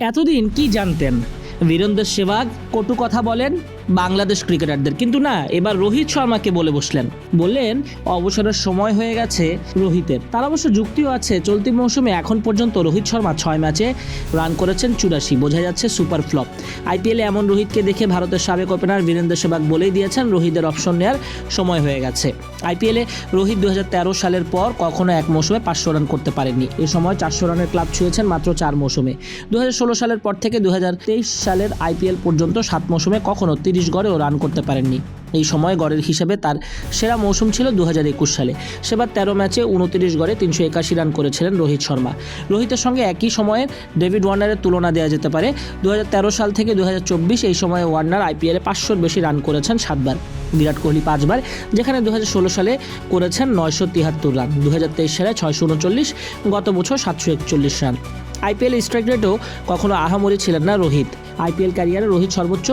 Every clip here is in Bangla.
এতদিন কি জানতেন? বীরেন্দ্র সেবাগ কটু কথা বলেন বাংলাদেশ ক্রিকেটারদের। কিন্তু না, এবার রোহিত শর্মাকে বলে বসলেন। বললেন, অবসরের সময় হয়ে গেছে রোহিতের। তার অবশ্য যুক্তিও আছে। চলতি মৌসুমে এখন পর্যন্ত রোহিত শর্মা ছয় ম্যাচে রান করেছেন চুরাশি। বোঝা যাচ্ছে সুপার ফ্লপ। আইপিএলে এমন রোহিতকে দেখে ভারতের সাবেক ওপেনার বীরেন্দ্র সেবাগ বলেই দিয়েছেন, রোহিতের অপশন নেওয়ার সময় হয়ে গেছে। আইপিএলে রোহিত দু হাজার তেরো সালের পর কখনো এক মৌসুমে পাঁচশো রান করতে পারেননি। এ সময় চারশো রানের ক্লাব ছুঁয়েছেন মাত্র চার মৌসুমে। দু হাজার ষোলো সালের পর থেকে দুহাজার তেইশ সালের আইপিএল পর্যন্ত সাত মৌসুমে কখনো তিরিশ গড়েও রান করতে পারেননি। এই সময় গড়ের হিসেবে তার সেরা মৌসুম ছিল দু একুশ সালে। সেবার তেরো ম্যাচে উনতিরিশ গড়ে তিনশো একাশি রান করেছিলেন রোহিত শর্মা। রোহিতের সঙ্গে একই সময়ে ডেভিড ওয়ার্নারের তুলনা দেওয়া যেতে পারে। দু হাজার তেরো সাল থেকে দুহাজার চব্বিশ এই সময়ে ওয়ার্নার আইপিএলে পাঁচশোর বেশি রান করেছেন সাতবার। বিরাট কোহলি পাঁচবার, যেখানে দু হাজার ষোলো সালে করেছেন নয়শো তিয়াত্তর রান। দু হাজার তেইশ সালে ছয়শো উনচল্লিশ, গত বছর সাতশো একচল্লিশ রান। আইপিএল স্ট্রাইক রেটও কখনো আহামরি ছিলেন না রোহিত। আইপিএল ক্যারিয়ারে রোহিত সর্বোচ্চ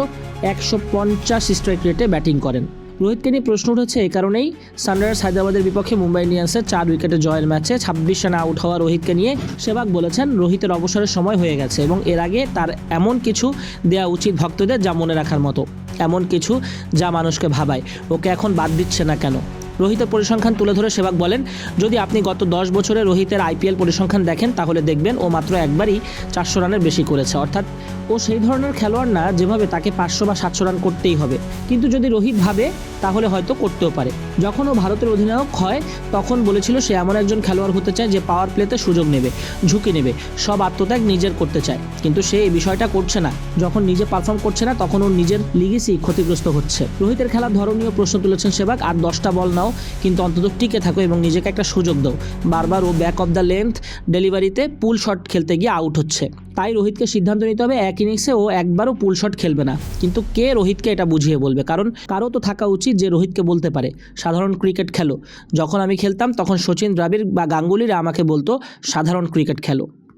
একশো পঞ্চাশ স্ট্রাইক রেটে ব্যাটিং করেন। রোহিতকে নিয়ে প্রশ্ন উঠেছে এই কারণেই। সানরাইজার্স হায়দ্রাবাদের বিপক্ষে মুম্বাই ইন্ডিয়ান্সের চার উইকেটে জয়ের ম্যাচে ছাব্বিশ রানে আউট হওয়া রোহিতকে নিয়ে সেবাগ বলেছেন। রোহিতের অবসরের সময় হয়ে গেছে এবং এর আগে তার এমন কিছু দেওয়া উচিত ভক্তদের যা মনে রাখার মতো। এমন কিছু যা মানুষকে ভাবায়। ওকে এখন বাদ দিচ্ছে না কেন? রোহিতের পরিসংখ্যান তুলে ধরে সেবাক বলেন, যদি আপনি গত দশ বছরে রোহিতের আইপিএল পরিসংখ্যান দেখেন, তাহলে দেখবেন ও মাত্র একবারই চারশো রানের বেশি করেছে। অর্থাৎ ও সেই ধরনের খেলোয়াড় না যেভাবে তাকে পাঁচশো বা সাতশো রান করতেই হবে। কিন্তু যদি রোহিত ভাবে, তাহলে হয়তো করতেও পারে। যখন ও ভারতের অধিনায়ক হয়, তখন বলেছিল সে এমন একজন খেলোয়াড় হতে চায় যে পাওয়ার প্লেতে সুযোগ নেবে, ঝুঁকি নেবে, সব আত্মত্যাগ নিজের করতে চায়। কিন্তু সে এই বিষয়টা করছে না। যখন নিজে পারফর্ম করছে না, তখন ওর নিজের লিগেসি ক্ষতিগ্রস্ত হচ্ছে। রোহিতের খেলার ধরনীয় প্রশ্ন তুলেছেন সেবাগ, আর দশটা বল নাও, কিন্তু অন্তত টিকে থাকো এবং নিজেকে একটা সুযোগ দাও। বারবার ও ব্যাক অফ দ্য লেন্থ ডেলিভারিতে পুল শট খেলতে গিয়ে আউট হচ্ছে। তাই রোহিতকে সিদ্ধান্ত নিতে হবে এক ইনিংসে ও একবারও পুল শট খেলবে না। কিন্তু কে রোহিতকে এটা বুঝিয়ে বলবে? কারণ কারও তো থাকা উচিত যে রোহিতকে বলতে পারে। সাধারণ ক্রিকেট খেলো। যখন আমি খেলতাম, তখন সচিন দ্রাবিড় বা গাঙ্গুলিরা আমাকে বলতো, সাধারণ ক্রিকেট খেলো।